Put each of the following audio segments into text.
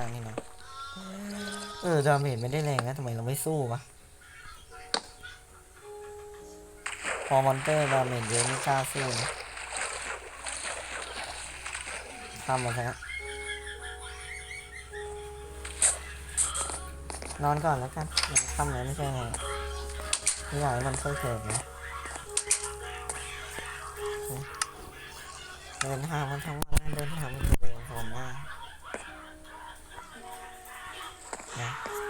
ากนี่นะเออดาเมจไม่ได้แรงนะทำไมเราไม่สู้วะพอมอนเตอร์ดาเมจเยอะไม่กล้าสู้นะทำมาซะครับนอนก่อนแล้วกันมันค่ำแล้วไม่ใช่ไงไม่อยากให้มันเพิ่มเติมนะเดินทางมาทั้งวันเดินทางมาถึงเองผมา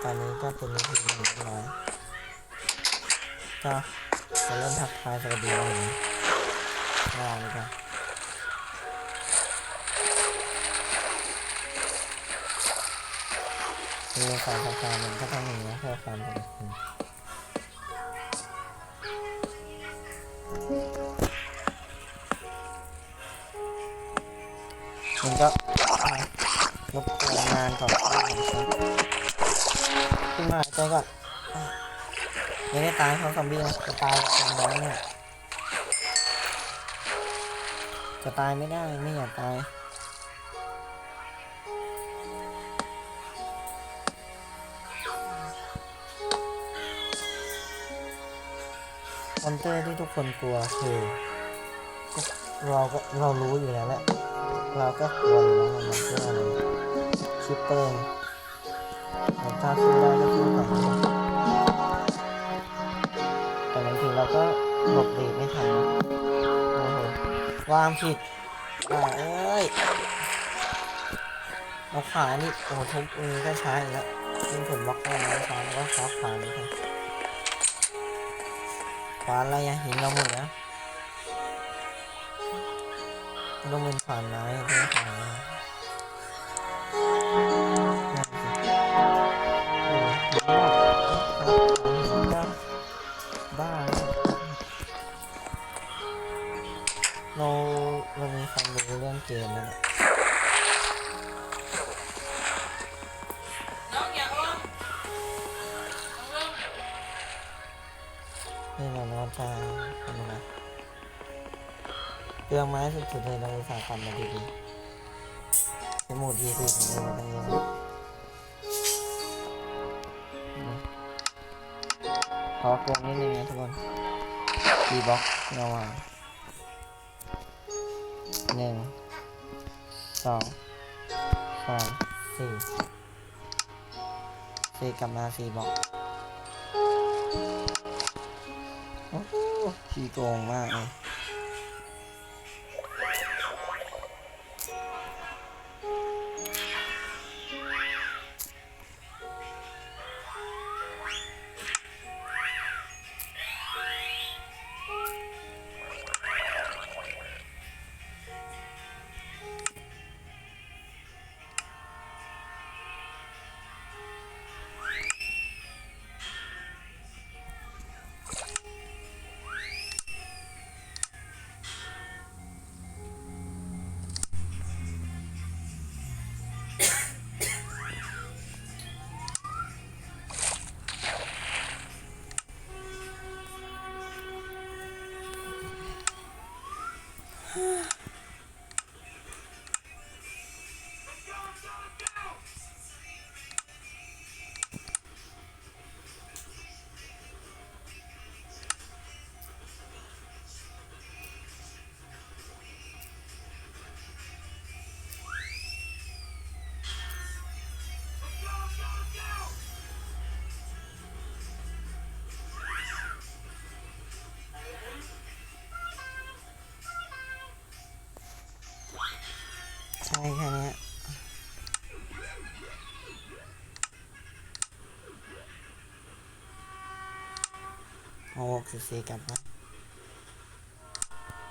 ตอนนี้ก็เป็นทีหนึ่งร้อยก็จะเริ่มทักทายสวัสดีเราเลยลาเลยกันมีสายสัมพันธ์มันก็ต้องมีนะเพื่อความเป็นจริงมันก็รบกงานก่อน ขึ้นมาใจก่อนยังไม่ตายเพราะซอมบี้นะจะตายแบบน้อยเนี่ยจะตายไม่ได้ไม่อยากตายมอนเตอร์ที่ทุกคนกลัวคือเราก็เรารู้อยู่แล้วแหละเราก็กลัวอยู่แล้วมันเพื่ออะไรชิปเปอร์ ถ้าสู้ได้ก็สู้ก่อแต่บางทีเราก็หลบหลีไม่ทันนะโอ้โหวางผิดอ่าเอ้ยเราขานี่โอ้ทุบมือก็ใช้อีกแล้วยิ่งผลบล็อกเอาไว้ช้าแล้วก็ซับขาเลยครับขวานอะไรอะหินเราหมดแล้วต้องเป็นขวานไม้ไม่ใช่ขวาน เกมแล้วเนี่ยน้องอย่านองเริ่มนี่เราเราจะทำอะไรเปลืองไม้สุดๆเลยเราอุตส่าห์ทำมาดีๆสมุดทีคือของเราตั้งเยอะขอโกงนิดนึงนะทุกคนดีบ็อกเราวางหนึ่ง สองสามสี่สี่กลับมาสี่บอกโอ้โหขี้โกงมากเลย ใสิบสี่กับมา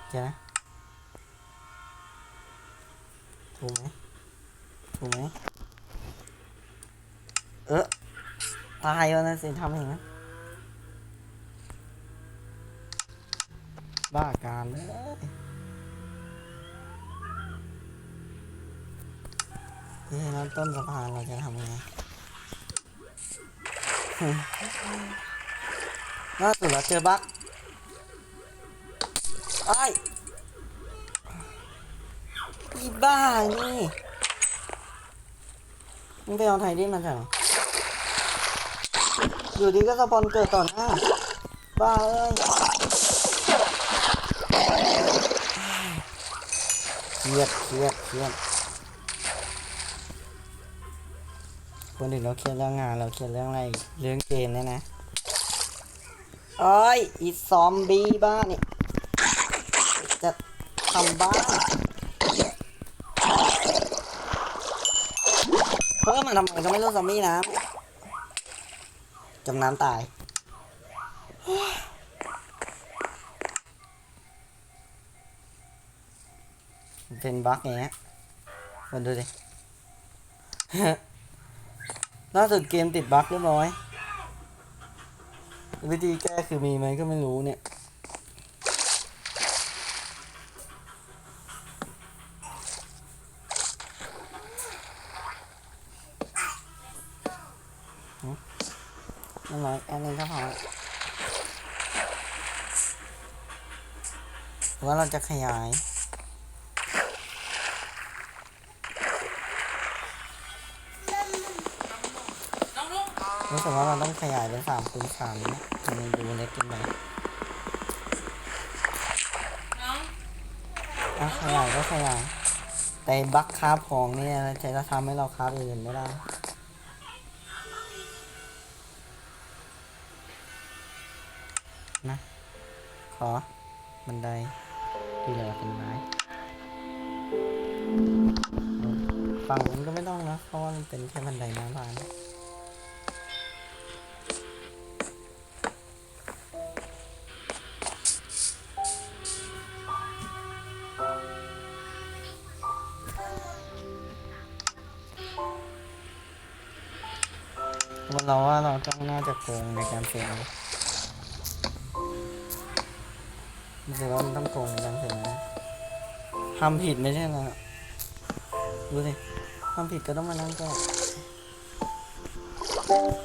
เจอนะถูกไหมถูกไหมเออตายแล้วนะสิทำอย่างนั้นบ้าการเลยนี่แล้วต้นสะพานเราจะทำยังไง ล่าสุดเราเจอบั๊กไอ้อีบ้านี่มึงไปเอาไทยดิมาจากอยู่ดีก็สปอนเกิดต่อหน้าบ้าเอ้ยเครียดเครียดเครียดคนอื่นเราเครียดเรื่องงานเราเครียดเรื่องอะไรเรื่องเกมเนี่ยนะ โอ้ยอีซอมบี้บ้านี่จะทำบ้านเพิ่มมาทำไมก็ไม่รู้ซอมบี้นะจมน้ำตายเป็นบั๊กอย่างเงี้ยมาดูดิล่าสุดเกมติดบั๊กเรียบร้อย วิธีแก้คือมีไหมก็ไม่รู้เนี่ยนั่นแหละอันนี้ก็พอหรือว่าเราจะขยาย รู้สึกว่าเราต้องขยายเป็นสามคูณสามนะมันดูเล็กเกินไปน้องอะขยายก็ขยาย แต่บัคคาบของเนี่ยจะทำให้เราคาบอื่นไม่ได้นะ ขอ บันไดที่เหลือเป็นไม้ฝั่งนั้นก็ไม่ต้องนะ เพราะว่ามันเป็นแค่บันไดไม้บาน เราว่าเราต้องน่าจะโกงในการเสียงรู้สึกว่ามันต้องโกงในการเสียงนะทำผิดไม่ใช่เหรอดูสิทำผิดก็ต้องมานั่งแก้นี่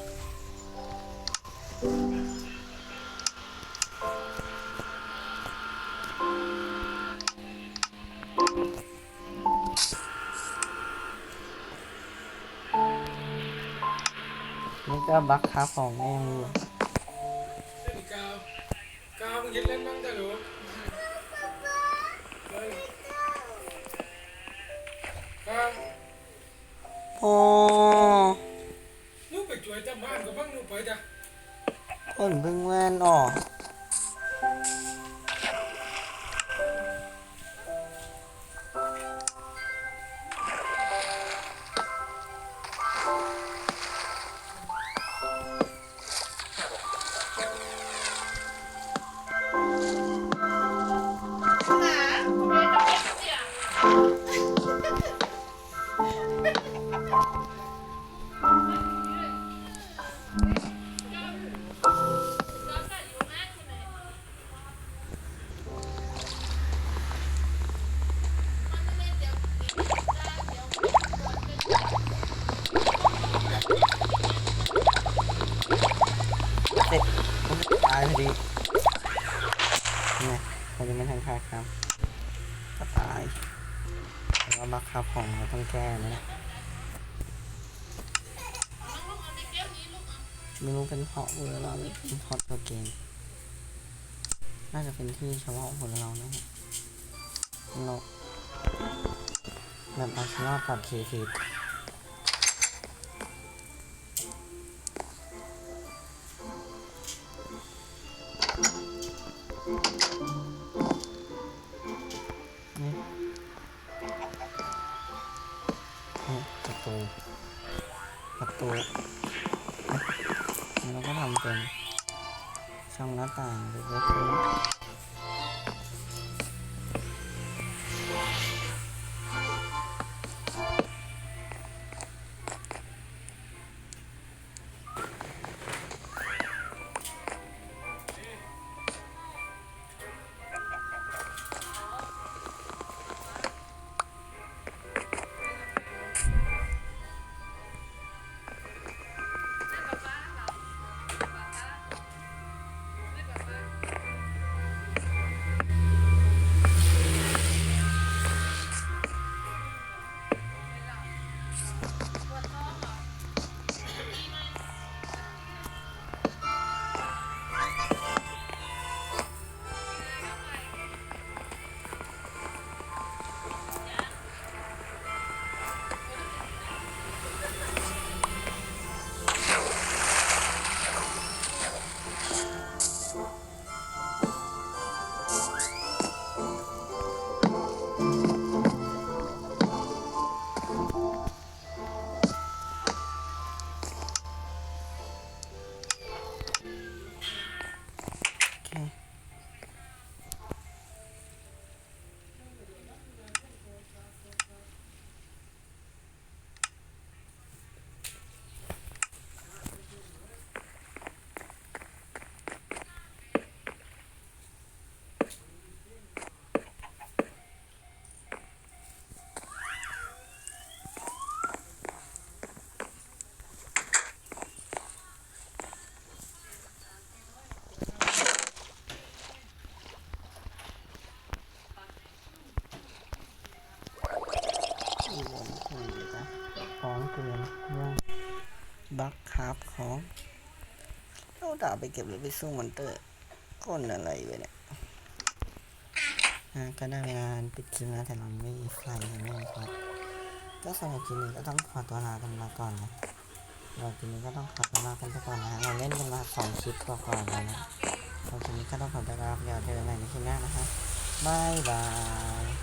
ก็บัคคาบของเองอยู่เล่นกาวกาวมึงจะเล่นบ้างจ้ะหนูเฮ้ยกาวโอ้หนูไปช่วยทำบ้านกับบ้างหนูไปจ้ะผลพึ่งแว่นออก ครับของเราต้องแก้นะไม่รู้เป็นเพราะเวอร์เราหรือเป็นเพราะตัวเกม น่าจะเป็นที่เฉพาะของเรานะฮะเราแบบอาร์เซนอลตัดเคฟิ บักคาบของเอาด่าไปเก็บหรือไปสู้มอนเตอร์คนอะไรไปเนี่ยก็ได้เวลาปิดคลิปแล้วแต่เราไม่มีไฟอย่างนี้ครับ ก็สำหรับคลิปนี้ก็ต้องขอตัวลากันมาก่อนนะสำหรับคลิปนี้ก็ต้องขอตัวลากันไปก่อนนะเราเล่นกันมาสองคลิปกว่าๆแล้วนะสำหรับคลิปนี้ก็ต้องขอตัวลาไปก่อนเจอกันใหม่ในคลิปหน้านะคะบายบาย